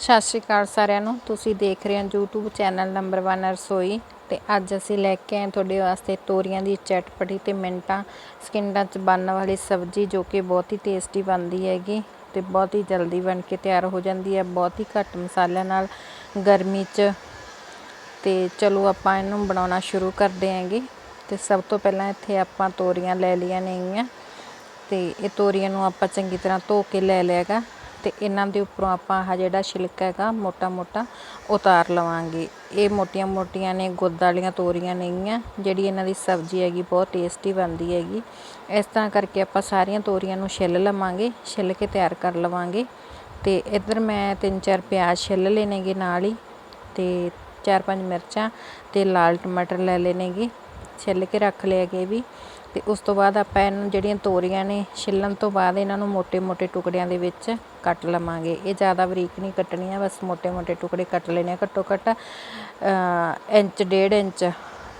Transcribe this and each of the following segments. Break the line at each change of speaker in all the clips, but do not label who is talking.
ਸਤਿ ਸ਼੍ਰੀ ਅਕਾਲ ਸਾਰਿਆਂ ਨੂੰ। ਤੁਸੀਂ ਦੇਖ ਰਹੇ ਹੋ YouTube ਚੈਨਲ ਨੰਬਰ 1 ਰਸੋਈ ਤੇ ਅੱਜ ਅਸੀਂ ਲੈ ਕੇ ਆਏ ਤੁਹਾਡੇ ਵਾਸਤੇ ਤੋਰੀਆਂ ਦੀ ਚਟਪਟੀ ਤੇ ਮਿੰਟਾਂ ਸਕਿੰਟਾਂ ਚ ਬਣਨ ਵਾਲੀ ਸਬਜ਼ੀ ਜੋ ਕਿ ਬਹੁਤ ਹੀ ਟੇਸਟੀ ਬਣਦੀ ਹੈਗੀ ਤੇ ਬਹੁਤ ਹੀ ਜਲਦੀ ਬਣ ਕੇ ਤਿਆਰ ਹੋ ਜਾਂਦੀ ਹੈ। ਬਹੁਤ ਹੀ ਘੱਟ ਮਸਾਲਿਆਂ ਨਾਲ ਗਰਮੀ 'ਚ। ਤੇ ਚਲੋ ਆਪਾਂ ਇਹਨੂੰ ਬਣਾਉਣਾ ਸ਼ੁਰੂ ਕਰਦੇ ਹਾਂਗੇ। ਤੇ ਸਭ ਤੋਂ ਪਹਿਲਾਂ ਇੱਥੇ ਆਪਾਂ ਤੋਰੀਆਂ ਲੈ ਲਈਆਂ ਨੇਗੀਆਂ। ਤੇ ਇਹ ਤੋਰੀਆਂ ਨੂੰ ਆਪਾਂ ਚੰਗੀ ਤਰ੍ਹਾਂ ਧੋ ਕੇ ਲੈ ਲਿਆਗਾ। ਤੇ ਇਹਨਾਂ ਦੇ ਉੱਪਰੋਂ ਆਪਾਂ ਆਹ ਜਿਹੜਾ ਛਿਲਕਾ ਹੈਗਾ ਮੋਟਾ ਮੋਟਾ ਉਤਾਰ ਲਵਾਂਗੇ। ਇਹ ਮੋਟੀਆਂ ਮੋਟੀਆਂ ਨੇ, ਗੁੱਦ ਵਾਲੀਆਂ ਤੋਰੀਆਂ ਨੇਗੀਆਂ ਜਿਹੜੀ ਇਹਨਾਂ ਦੀ ਸਬਜ਼ੀ ਹੈਗੀ, ਬਹੁਤ ਟੇਸਟੀ ਬਣਦੀ ਹੈਗੀ। ਇਸ ਤਰ੍ਹਾਂ ਕਰਕੇ ਆਪਾਂ ਸਾਰੀਆਂ ਤੋਰੀਆਂ ਨੂੰ ਛਿੱਲ ਲਵਾਂਗੇ, ਛਿੱਲ ਕੇ ਤਿਆਰ ਕਰ ਲਵਾਂਗੇ। ਤੇ ਇੱਧਰ ਮੈਂ ਤਿੰਨ ਚਾਰ ਪਿਆਜ਼ ਛਿੱਲ ਲੈਣੇਗੇ ਨਾਲ ਹੀ, ਤੇ ਚਾਰ ਪੰਜ ਮਿਰਚਾਂ ਤੇ ਲਾਲ ਟਮਾਟਰ ਲੈ ਲੈਣੇਗੇ ਛਿੱਲ ਕੇ ਰੱਖ ਲਿਆ ਗਏ ਵੀ। ਤੇ ਉਸ ਤੋਂ ਬਾਅਦ ਆਪਾਂ ਇਹਨਾਂ ਜਿਹੜੀਆਂ ਤੋਰੀਆਂ ਨੇ ਛਿੱਲਣ ਤੋਂ ਬਾਅਦ ਇਹਨਾਂ ਨੂੰ ਮੋٹے-ਮੋٹے ਟੁਕੜਿਆਂ ਦੇ ਵਿੱਚ ਕੱਟ ਲਵਾਂਗੇ। ਇਹ ਜ਼ਿਆਦਾ ਬਰੀਕ ਨਹੀਂ ਕੱਟਣੀ ਆ ਬਸ ਮੋٹے-ਮੋٹے ਟੁਕੜੇ ਕੱਟ ਲੈਣੇ ਆ। ਘੱਟੋ-ਘੱਟ ਇੰਚ, ਡੇਢ ਇੰਚ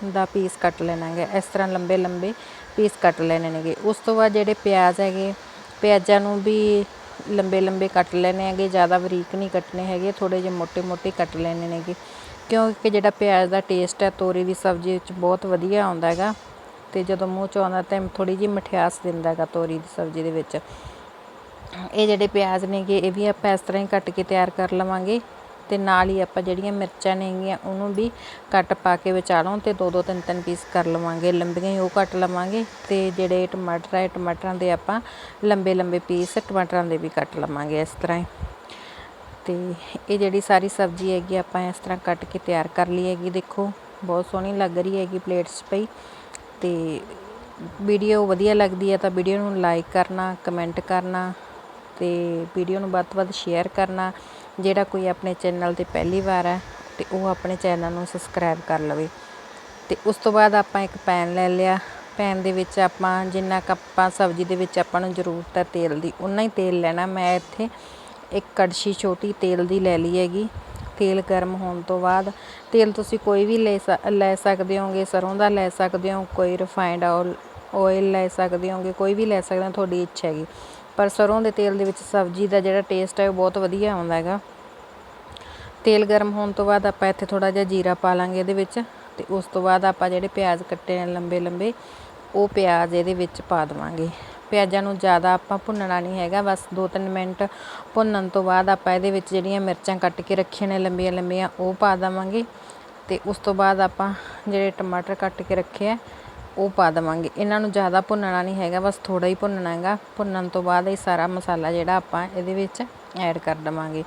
ਦਾ ਪੀਸ ਕੱਟ ਲੈਣਾਗੇ। ਇਸ ਤਰ੍ਹਾਂ ਲੰਬੇ-ਲੰਬੇ ਪੀਸ ਕੱਟ ਲੈਣੇ ਨੇਗੇ। ਉਸ ਤੋਂ ਬਾਅਦ ਜਿਹੜੇ ਪਿਆਜ਼ ਹੈਗੇ, ਪਿਆਜ਼ਾਂ ਨੂੰ ਵੀ ਲੰਬੇ-ਲੰਬੇ ਕੱਟ ਲੈਣੇ ਹੈਗੇ, ਜ਼ਿਆਦਾ ਬਰੀਕ ਨਹੀਂ ਕੱਟਣੇ ਹੈਗੇ ਥੋੜੇ ਜਿਹੇ ਮੋٹے-ਮੋٹے ਕੱਟ ਲੈਣੇ ਨੇਗੇ। ਕਿਉਂਕਿ ਜਿਹੜਾ ਪਿਆਜ਼ ਦਾ ਟੇਸਟ ਹੈ, ਤੋਰੀ ਦੀ ਸਬਜ਼ੀ ਵਿੱਚ ਬਹੁਤ ਵਧੀਆ ਆਉਂਦਾ ਹੈਗਾ। ਤੇ ਜਦੋਂ ਮੂੰਹ ਚ ਆਉਂਦਾ ਤਾਂ ਥੋੜੀ ਜਿਹੀ ਮਠਿਆਸ ਦਿੰਦਾ ਹੈਗਾ ਤੋਰੀ ਦੀ ਸਬਜ਼ੀ ਦੇ ਵਿੱਚ। ਇਹ ਜਿਹੜੇ ਪਿਆਜ਼ ਨੇਗੇ, ਇਹ ਵੀ ਆਪਾਂ ਇਸ ਤਰ੍ਹਾਂ ਹੀ ਕੱਟ ਕੇ ਤਿਆਰ ਕਰ ਲਵਾਂਗੇ ਤੇ ਨਾਲ ਹੀ ਆਪਾਂ ਜਿਹੜੀਆਂ ਮਿਰਚਾਂ ਨੇਗੀਆਂ, ਉਹਨੂੰ ਵੀ ਕੱਟ ਪਾ ਕੇ ਵਿਚਾਲੋਂ ਤੇ ਦੋ ਦੋ ਤਿੰਨ ਤਿੰਨ ਪੀਸ ਕਰ ਲਵਾਂਗੇ। ਲੰਬੀਆਂ ਹੀ ਉਹ ਕੱਟ ਲਵਾਂਗੇ ਤੇ ਜਿਹੜੇ ਟਮਾਟਰ ਹੈ ਟਮਾਟਰਾਂ ਦੇ ਆਪਾਂ ਲੰਬੇ ਲੰਬੇ ਪੀਸ ਟਮਾਟਰਾਂ ਦੇ ਵੀ ਕੱਟ ਲਵਾਂਗੇ ਇਸ ਤਰ੍ਹਾਂ ਹੀ। ਤੇ ਇਹ ਜਿਹੜੀ ਸਾਰੀ ਸਬਜ਼ੀ ਹੈਗੀ, ਆਪਾਂ ਇਸ ਤਰ੍ਹਾਂ ਕੱਟ ਕੇ ਤਿਆਰ ਕਰ ਲਈ ਹੈਗੀ। ਦੇਖੋ, ਬਹੁਤ ਸੋਹਣੀ ਲੱਗ ਰਹੀ ਹੈਗੀ ਪਲੇਟਸ ਪਈ। ਤੇ ਵੀਡੀਓ ਵਧੀਆ ਲੱਗਦੀ ਹੈ ਤਾਂ ਵੀਡੀਓ ਨੂੰ ਲਾਈਕ ਕਰਨਾ ਕਮੈਂਟ ਕਰਨਾ ਅਤੇ ਵੀਡੀਓ ਨੂੰ ਵੱਧ ਤੋਂ ਵੱਧ ਸ਼ੇਅਰ ਕਰਨਾ। ਜਿਹੜਾ ਕੋਈ ਆਪਣੇ ਚੈਨਲ ਤੇ ਪਹਿਲੀ ਵਾਰ ਹੈ ਅਤੇ ਉਹ ਆਪਣੇ ਚੈਨਲ ਨੂੰ ਸਬਸਕ੍ਰਾਈਬ ਕਰ ਲਵੇ। ਅਤੇ ਉਸ ਤੋਂ ਬਾਅਦ ਆਪਾਂ ਇੱਕ ਪੈਨ ਲੈ ਲਿਆ। ਪੈਨ ਦੇ ਵਿੱਚ ਆਪਾਂ ਜਿੰਨਾ ਕੁ ਆਪਾਂ ਸਬਜ਼ੀ ਦੇ ਵਿੱਚ ਆਪਾਂ ਨੂੰ ਜ਼ਰੂਰਤ ਹੈ ਤੇਲ ਦੀ ਉਨਾ ਹੀ ਤੇਲ ਲੈਣਾ। ਮੈਂ ਇੱਥੇ ਇੱਕ ਕੜਛੀ ਛੋਟੀ ਤੇਲ ਦੀ ਲੈ ਲਈ ਹੈਗੀ। ਤੇਲ ਗਰਮ ਹੋਣ ਤੋਂ ਬਾਅਦ ਤੇਲ ਤੁਸੀਂ ਕੋਈ ਵੀ ਲੈ ਲੈ ਸਕਦੇ ਹੋਗੇ, ਸਰੋਂ ਦਾ ਲੈ ਸਕਦੇ ਹੋ, ਕੋਈ ਰਿਫਾਈਨਡ ਓਇਲ ਲੈ ਸਕਦੇ ਹੋਗੇ, ਕੋਈ ਵੀ ਲੈ ਸਕਦੇ ਹੋ, ਤੁਹਾਡੀ ਇੱਛਾ ਹੈਗੀ। ਪਰ ਸਰੋਂ ਦੇ ਤੇਲ ਦੇ ਵਿੱਚ ਸਬਜ਼ੀ ਦਾ ਜਿਹੜਾ ਟੇਸਟ ਹੈ ਉਹ ਬਹੁਤ ਵਧੀਆ ਆਉਂਦਾ ਹੈਗਾ। ਤੇਲ ਗਰਮ ਹੋਣ ਤੋਂ ਬਾਅਦ ਆਪਾਂ ਇੱਥੇ ਥੋੜਾ ਜਿਹਾ ਜੀਰਾ ਪਾ ਲਾਂਗੇ ਇਹਦੇ ਵਿੱਚ ਤੇ ਉਸ ਤੋਂ ਬਾਅਦ ਆਪਾਂ ਜਿਹੜੇ ਪਿਆਜ਼ ਕੱਟੇ ਨੇ ਲੰਬੇ ਲੰਬੇ ਉਹ ਪਿਆਜ਼ ਇਹਦੇ ਵਿੱਚ ਪਾ ਦੇਵਾਂਗੇ। ਪਿਆਜ਼ਾਂ ਨੂੰ ਜ਼ਿਆਦਾ ਆਪਾਂ ਭੁੰਨਣਾ ਨਹੀਂ ਹੈਗਾ, ਬਸ 2-3 ਮਿੰਟ ਭੁੰਨਣ ਤੋਂ ਬਾਅਦ ਆਪਾਂ ਇਹਦੇ ਵਿੱਚ ਜਿਹੜੀਆਂ ਮਿਰਚਾਂ ਕੱਟ ਕੇ ਰੱਖੀਆਂ ਨੇ ਲੰਬੀਆਂ ਲੰਬੀਆਂ, ਉਹ ਪਾ ਦੇਵਾਂਗੇ। ਅਤੇ ਉਸ ਤੋਂ ਬਾਅਦ ਆਪਾਂ ਜਿਹੜੇ ਟਮਾਟਰ ਕੱਟ ਕੇ ਰੱਖੇ ਆ, ਉਹ ਪਾ ਦੇਵਾਂਗੇ। ਇਹਨਾਂ ਨੂੰ ਜ਼ਿਆਦਾ ਭੁੰਨਣਾ ਨਹੀਂ ਹੈਗਾ, ਬਸ ਥੋੜ੍ਹਾ ਹੀ ਭੁੰਨਣਾ ਹੈਗਾ। ਭੁੰਨਣ ਤੋਂ ਬਾਅਦ ਇਹ ਸਾਰਾ ਮਸਾਲਾ ਜਿਹੜਾ ਆਪਾਂ ਇਹਦੇ ਵਿੱਚ ਐਡ ਕਰ ਦੇਵਾਂਗੇ।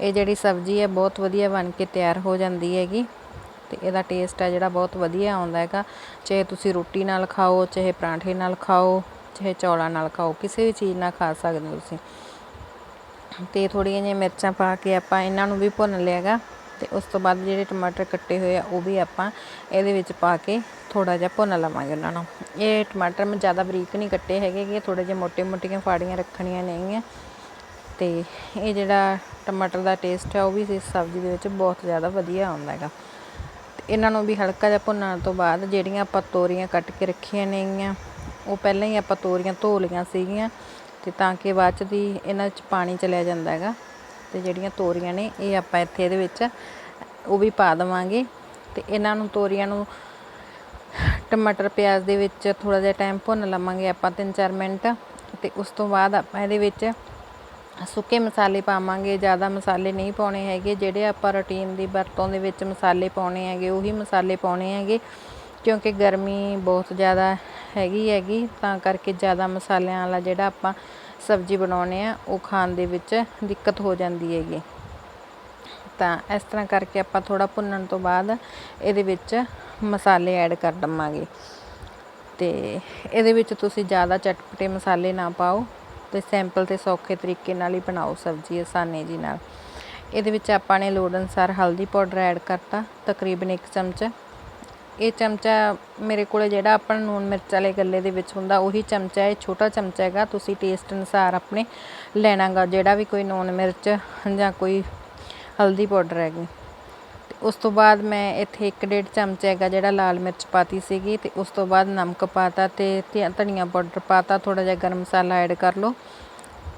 ਇਹ ਜਿਹੜੀ ਸਬਜ਼ੀ ਹੈ, ਬਹੁਤ ਵਧੀਆ ਬਣ ਕੇ ਤਿਆਰ ਹੋ ਜਾਂਦੀ ਹੈਗੀ। ਤੇ ਇਹਦਾ ਟੇਸਟ ਹੈ ਜਿਹੜਾ ਬਹੁਤ ਵਧੀਆ ਆਉਂਦਾ ਹੈਗਾ। ਚਾਹੇ ਤੁਸੀਂ ਰੋਟੀ ਨਾਲ ਖਾਓ, ਚਾਹੇ ਪਰਾਂਠੇ ਨਾਲ ਖਾਓ ਚਾਹੇ ਚੌਲਾਂ ਨਾਲ ਖਾਓ, ਕਿਸੇ ਵੀ ਚੀਜ਼ ਨਾਲ ਖਾ ਸਕਦੇ ਹੋ ਤੁਸੀਂ। ਤੇ ਥੋੜੀਆਂ ਜਿਹੀਆਂ ਮਿਰਚਾਂ ਪਾ ਕੇ ਆਪਾਂ ਇਹਨਾਂ ਨੂੰ ਵੀ ਭੁੰਨ ਲਿਆਗਾ ਤੇ ਉਸ ਤੋਂ ਬਾਅਦ ਜਿਹੜੇ ਟਮਾਟਰ ਕੱਟੇ ਹੋਏ ਆ, ਉਹ ਵੀ ਆਪਾਂ ਇਹਦੇ ਵਿੱਚ ਪਾ ਕੇ ਥੋੜਾ ਜਿਹਾ ਭੁੰਨ ਲਵਾਂਗੇ ਉਹਨਾਂ ਨੂੰ। ਇਹ ਟਮਾਟਰ ਮੈਂ ਜ਼ਿਆਦਾ ਬਰੀਕ ਨਹੀਂ ਕੱਟੇ ਹੈਗੇ ਕਿ ਥੋੜੇ ਜਿਹੇ ਮੋٹے ਮੋਟੀਆਂ ਫਾੜੀਆਂ ਰੱਖਣੀਆਂ ਨੇਗੀਆਂ ਤੇ ਇਹ ਜਿਹੜਾ ਟਮਾਟਰ ਦਾ ਟੇਸਟ ਹੈ ਉਹ ਵੀ ਇਸ ਸਬਜ਼ੀ ਦੇ ਵਿੱਚ ਬਹੁਤ ਜ਼ਿਆਦਾ ਵਧੀਆ ਆਉਂਦਾ ਹੈਗਾ। ਇਹਨਾਂ ਨੂੰ ਵੀ ਹਲਕਾ ਜਿਹਾ ਭੁੰਨਣ ਤੋਂ ਬਾਅਦ ਜਿਹੜੀਆਂ ਆਪਾਂ ਤੋਰੀਆਂ ਕੱਟ ਕੇ ਰੱਖੀਆਂ ਨੇਗੀਆਂ ਉਹ ਪਹਿਲਾਂ ਹੀ ਆਪਾਂ ਤੋਰੀਆਂ ਧੋ ਲਈਆਂ ਸੀਗੀਆਂ ਤੇ ਤਾਂ ਕਿ ਬਾਅਦ ਚ ਦੀ ਇਹਨਾਂ ਵਿੱਚ ਪਾਣੀ ਚਲਿਆ ਜਾਂਦਾ ਹੈਗਾ ਤੇ ਜਿਹੜੀਆਂ ਤੋਰੀਆਂ ਨੇ ਇਹ ਆਪਾਂ ਇੱਥੇ ਇਹਦੇ ਵਿੱਚ ਉਹ ਵੀ ਪਾ ਦੇਵਾਂਗੇ ਤੇ ਇਹਨਾਂ ਨੂੰ ਤੋਰੀਆਂ ਨੂੰ ਟਮਾਟਰ ਪਿਆਜ਼ ਦੇ ਵਿੱਚ ਥੋੜਾ ਜਿਹਾ ਟਾਈਮ ਭੁੰਨ ਲਵਾਂਗੇ ਆਪਾਂ 3-4 ਮਿੰਟ ਤੇ ਉਸ ਤੋਂ ਬਾਅਦ ਆਪਾਂ ਇਹਦੇ ਵਿੱਚ ਸੁੱਕੇ ਮਸਾਲੇ ਪਾਵਾਂਗੇ, ਜ਼ਿਆਦਾ ਮਸਾਲੇ ਨਹੀਂ ਪਾਉਣੇ ਹੈਗੇ, ਜਿਹੜੇ ਆਪਾਂ ਰੁਟੀਨ ਦੀ ਵਰਤੋਂ ਦੇ ਵਿੱਚ ਮਸਾਲੇ ਪਾਉਣੇ ਹੈਗੇ, ਉਹੀ ਮਸਾਲੇ ਪਾਉਣੇ ਹੈਗੇ ਕਿਉਂਕਿ ਗਰਮੀ ਬਹੁਤ ਜ਼ਿਆਦਾ ਹੈਗੀ ਹੈਗੀ, ਤਾਂ ਕਰਕੇ ਜ਼ਿਆਦਾ ਮਸਾਲਿਆਂ ਵਾਲਾ ਜਿਹੜਾ ਆਪਾਂ ਸਬਜ਼ੀ ਬਣਾਉਣੇ ਆ ਉਹ ਖਾਣ ਦੇ ਵਿੱਚ ਦਿੱਕਤ ਹੋ ਜਾਂਦੀ ਹੈਗੀ। ਤਾਂ ਇਸ ਤਰ੍ਹਾਂ ਕਰਕੇ ਆਪਾਂ ਥੋੜਾ ਭੁੰਨਣ ਤੋਂ ਬਾਅਦ ਇਹਦੇ ਵਿੱਚ ਮਸਾਲੇ ਐਡ ਕਰ ਦਵਾਂਗੇ। ਤੇ ਇਹਦੇ ਵਿੱਚ ਤੁਸੀਂ ਜ਼ਿਆਦਾ ਚਟਪਟੇ ਮਸਾਲੇ ਨਾ ਪਾਓ ਤੇ ਸਿੰਪਲ ਤੇ ਸੌਖੇ ਤਰੀਕੇ ਨਾਲ ਹੀ ਬਣਾਓ ਸਬਜ਼ੀ ਆਸਾਨੀ ਜੀ ਨਾਲ। ਇਹਦੇ ਵਿੱਚ ਆਪਾਂ ਨੇ ਲੋੜ ਅਨੁਸਾਰ ਹਲਦੀ ਪਾਊਡਰ ਐਡ ਕਰਤਾ, ਤਕਰੀਬਨ 1 ਚਮਚ। ਇਹ ਚਮਚਾ ਮੇਰੇ ਕੋਲ ਜਿਹੜਾ ਆਪਾਂ ਨੂਨ ਮਿਰਚ ਵਾਲੇ ਗੱਲੇ ਦੇ ਵਿੱਚ ਹੁੰਦਾ, ਉਹੀ ਚਮਚਾ, ਇਹ ਛੋਟਾ ਚਮਚਾ ਹੈਗਾ, ਤੁਸੀਂ ਟੇਸਟ ਅਨੁਸਾਰ ਆਪਣੇ ਲੈਣਾਗਾ ਜਿਹੜਾ ਵੀ ਕੋਈ ਨੂਨ ਮਿਰਚ ਜਾਂ ਕੋਈ ਹਲਦੀ ਪਾਊਡਰ ਹੈਗੀ। ਤੇ ਉਸ ਤੋਂ ਬਾਅਦ ਮੈਂ ਇੱਥੇ 1.5 ਚਮਚਾ ਹੈਗਾ ਜਿਹੜਾ ਲਾਲ ਮਿਰਚ ਪਾਤੀ ਸੀਗੀ, ਤੇ ਉਸ ਤੋਂ ਬਾਅਦ ਨਮਕ ਪਾਤਾ ਤੇ ਧਨੀਆ ਪਾਊਡਰ ਪਾਤਾ ਥੋੜਾ ਜਿਹਾ ਗਰਮ ਮਸਾਲਾ ਐਡ ਕਰ ਲਓ।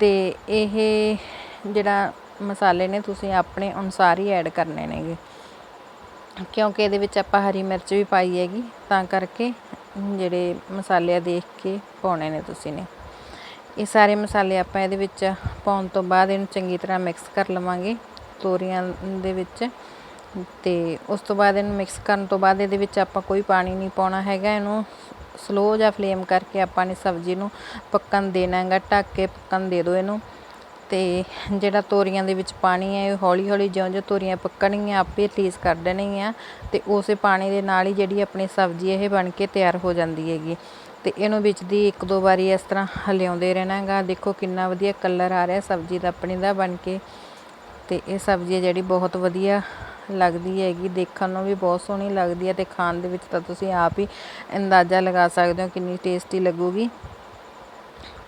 ਤੇ ਇਹ ਜਿਹੜਾ ਮਸਾਲੇ ਨੇ, ਤੁਸੀਂ ਆਪਣੇ ਅਨੁਸਾਰ ਹੀ ਐਡ ਕਰਨੇ ਨੇਗੇ। ਕਿਉਂਕਿ ਇਹਦੇ ਵਿੱਚ ਆਪਾਂ ਹਰੀ ਮਿਰਚ ਵੀ ਪਾਈ ਹੈਗੀ, ਤਾਂ ਕਰਕੇ ਜਿਹੜੇ ਮਸਾਲੇ ਆ ਦੇਖ ਕੇ ਪਾਉਣੇ ਨੇ ਤੁਸੀਂ ਨੇ। ਇਹ ਸਾਰੇ ਮਸਾਲੇ ਆਪਾਂ ਇਹਦੇ ਵਿੱਚ ਪਾਉਣ ਤੋਂ ਬਾਅਦ ਇਹਨੂੰ ਚੰਗੀ ਤਰ੍ਹਾਂ ਮਿਕਸ ਕਰ ਲਵਾਂਗੇ ਤੋਰੀਆਂ ਦੇ ਵਿੱਚ। ਤੇ ਉਸ ਤੋਂ ਬਾਅਦ ਇਹਨੂੰ ਮਿਕਸ ਕਰਨ ਤੋਂ ਬਾਅਦ ਇਹਦੇ ਵਿੱਚ ਆਪਾਂ ਕੋਈ ਪਾਣੀ ਨਹੀਂ ਪਾਉਣਾ ਹੈਗਾ, ਇਹਨੂੰ ਸਲੋ ਜਾਂ ਫਲੇਮ ਕਰਕੇ ਆਪਾਂ ਨੇ ਸਬਜ਼ੀ ਨੂੰ ਪੱਕਣ ਦੇਣਾ ਹੈਗਾ, ਢੱਕ ਕੇ ਪੱਕਣ ਦੇ ਦਿਓ ਇਹਨੂੰ। ਅਤੇ ਜਿਹੜਾ ਤੋਰੀਆਂ ਦੇ ਵਿੱਚ ਪਾਣੀ ਹੈ, ਇਹ ਹੌਲੀ ਹੌਲੀ ਜਿਉਂ-ਜਿਉਂ ਤੋਰੀਆਂ ਪੱਕਣਗੀਆਂ, ਆਪੇ ਰਿਲੀਜ਼ ਕਰ ਦੇਣਗੀਆਂ ਅਤੇ ਉਸੇ ਪਾਣੀ ਦੇ ਨਾਲ ਹੀ ਜਿਹੜੀ ਆਪਣੀ ਸਬਜ਼ੀ ਇਹ ਬਣ ਕੇ ਤਿਆਰ ਹੋ ਜਾਂਦੀ ਹੈਗੀ। ਅਤੇ ਇਹਨੂੰ ਵਿੱਚ ਦੀ ਇੱਕ ਦੋ ਵਾਰੀ ਇਸ ਤਰ੍ਹਾਂ ਹਲਿਆਉਂਦੇ ਰਹਿਣਾ ਗਾ ਦੇਖੋ ਕਿੰਨਾ ਵਧੀਆ ਕਲਰ ਆ ਰਿਹਾ ਸਬਜ਼ੀ ਦਾ, ਆਪਣੀ ਦਾ ਬਣ ਕੇ। ਅਤੇ ਇਹ ਸਬਜ਼ੀ ਹੈ ਜਿਹੜੀ ਬਹੁਤ ਵਧੀਆ ਲੱਗਦੀ ਹੈਗੀ। ਦੇਖਣ ਨੂੰ ਵੀ ਬਹੁਤ ਸੋਹਣੀ ਲੱਗਦੀ ਹੈ ਅਤੇ ਖਾਣ ਦੇ ਵਿੱਚ ਤਾਂ ਤੁਸੀਂ ਆਪ ਹੀ ਅੰਦਾਜ਼ਾ ਲਗਾ ਸਕਦੇ ਹੋ ਕਿੰਨੀ ਟੇਸਟੀ ਲੱਗੂਗੀ।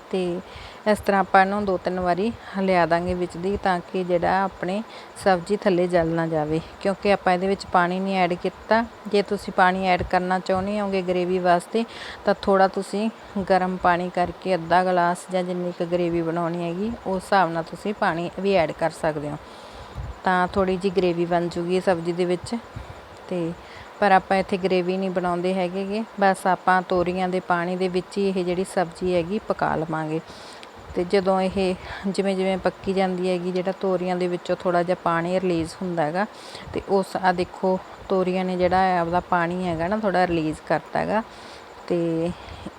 ਅਤੇ ਇਸ ਤਰ੍ਹਾਂ ਆਪਾਂ ਇਹਨੂੰ ਦੋ ਤਿੰਨ ਵਾਰੀ ਹਲਿਆ ਦਾਂਗੇ ਵਿੱਚ ਦੀ ਤਾਂ ਕਿ ਜਿਹੜਾ ਆਪਣੇ ਸਬਜ਼ੀ ਥੱਲੇ ਜਲ ਨਾ ਜਾਵੇ। ਕਿਉਂਕਿ ਆਪਾਂ ਇਹਦੇ ਵਿੱਚ ਪਾਣੀ ਨਹੀਂ ਐਡ ਕੀਤਾ। ਜੇ ਤੁਸੀਂ ਪਾਣੀ ਐਡ ਕਰਨਾ ਚਾਹੁੰਦੇ ਹੋਗੇ ਗ੍ਰੇਵੀ ਵਾਸਤੇ, ਤਾਂ ਥੋੜਾ ਤੁਸੀਂ ਗਰਮ ਪਾਣੀ ਕਰਕੇ ਅੱਧਾ ਗਲਾਸ ਜਾਂ ਜਿੰਨੀ ਕੁ ਗ੍ਰੇਵੀ ਬਣਾਉਣੀ ਹੈਗੀ, ਉਸ ਹਿਸਾਬ ਨਾਲ ਤੁਸੀਂ ਪਾਣੀ ਵੀ ਐਡ ਕਰ ਸਕਦੇ ਹੋ। ਤਾਂ ਥੋੜੀ ਜੀ ਗ੍ਰੇਵੀ ਬਣ ਜੂਗੀ ਸਬਜ਼ੀ ਦੇ ਵਿੱਚ। ਤੇ ਪਰ ਆਪਾਂ ਇੱਥੇ ਗ੍ਰੇਵੀ ਨਹੀਂ ਬਣਾਉਂਦੇ ਹੈਗੇਗੇ। ਬਸ ਆਪਾਂ ਤੋਰੀਆਂ ਦੇ ਪਾਣੀ ਦੇ ਵਿੱਚ ਹੀ ਇਹ ਜਿਹੜੀ ਸਬਜ਼ੀ ਹੈਗੀ ਪਕਾ ਲਵਾਂਗੇ। ਤੇ ਜਦੋਂ ਇਹ ਜਿਵੇਂ ਜਿਵੇਂ ਪੱਕੀ ਜਾਂਦੀ ਹੈਗੀ, ਜਿਹੜਾ ਤੋਰੀਆਂ ਦੇ ਵਿੱਚੋਂ ਥੋੜਾ ਜਿਹਾ ਪਾਣੀ ਰਿਲੀਜ਼ ਹੁੰਦਾ ਹੈਗਾ, ਤੇ ਉਸ ਆ ਦੇਖੋ ਤੋਰੀਆਂ ਨੇ ਜਿਹੜਾ ਆਪਦਾ ਪਾਣੀ ਹੈਗਾ ਨਾ ਥੋੜਾ ਰਿਲੀਜ਼ ਕਰਤਾ ਹੈਗਾ, ਤੇ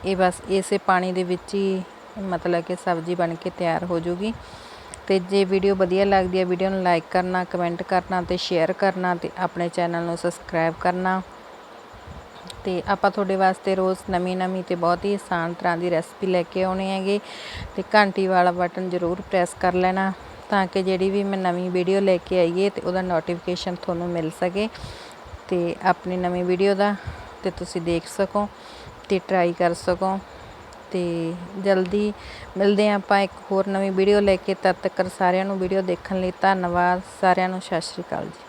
ਇਹ ਬਸ ਇਸੇ ਪਾਣੀ ਦੇ ਵਿੱਚ ਹੀ ਮਤਲਬ ਕਿ ਸਬਜ਼ੀ ਬਣ ਕੇ ਤਿਆਰ ਹੋ ਜੂਗੀ। ਤੇ ਜੇ ਵੀਡੀਓ ਵਧੀਆ ਲੱਗਦੀ ਹੈ, ਵੀਡੀਓ ਨੂੰ ਲਾਈਕ ਕਰਨਾ ਕਮੈਂਟ ਕਰਨਾ ਤੇ ਸ਼ੇਅਰ ਕਰਨਾ ਤੇ ਆਪਣੇ ਚੈਨਲ ਨੂੰ ਸਬਸਕ੍ਰਾਈਬ ਕਰਨਾ। ਤੇ ਆਪਾਂ ਤੁਹਾਡੇ ਵਾਸਤੇ ਰੋਜ਼ ਨਵੀਂ ਨਵੀਂ ਤੇ ਬਹੁਤ ਹੀ ਆਸਾਨ ਤਰ੍ਹਾਂ ਦੀ ਰੈਸਪੀ ਲੈ ਕੇ ਆਉਣੇ ਹੈਗੇ। ਤੇ ਘੰਟੀ ਵਾਲਾ ਬਟਨ ਜ਼ਰੂਰ ਪ੍ਰੈਸ ਕਰ ਲੈਣਾ ਤਾਂ ਕਿ ਜਿਹੜੀ ਵੀ ਮੈਂ ਨਵੀਂ ਵੀਡੀਓ ਲੈ ਕੇ ਆਈਏ ਤੇ ਉਹਦਾ ਨੋਟੀਫਿਕੇਸ਼ਨ ਤੁਹਾਨੂੰ ਮਿਲ ਸਕੇ। ਤੇ ਆਪਣੀ ਨਵੀਂ ਵੀਡੀਓ ਦਾ ਤੇ ਤੁਸੀਂ ਦੇਖ ਸਕੋ ਤੇ ਟਰਾਈ ਕਰ ਸਕੋ। ਤੇ ਜਲਦੀ ਮਿਲਦੇ ਹਾਂ ਆਪਾਂ ਇੱਕ ਹੋਰ ਨਵੀਂ ਵੀਡੀਓ ਲੈ ਕੇ। ਤਦ ਤੱਕ ਸਾਰਿਆਂ ਨੂੰ ਵੀਡੀਓ ਦੇਖਣ ਲਈ ਧੰਨਵਾਦ। ਸਾਰਿਆਂ ਨੂੰ ਸਤਿ ਸ਼੍ਰੀ ਅਕਾਲ ਜੀ।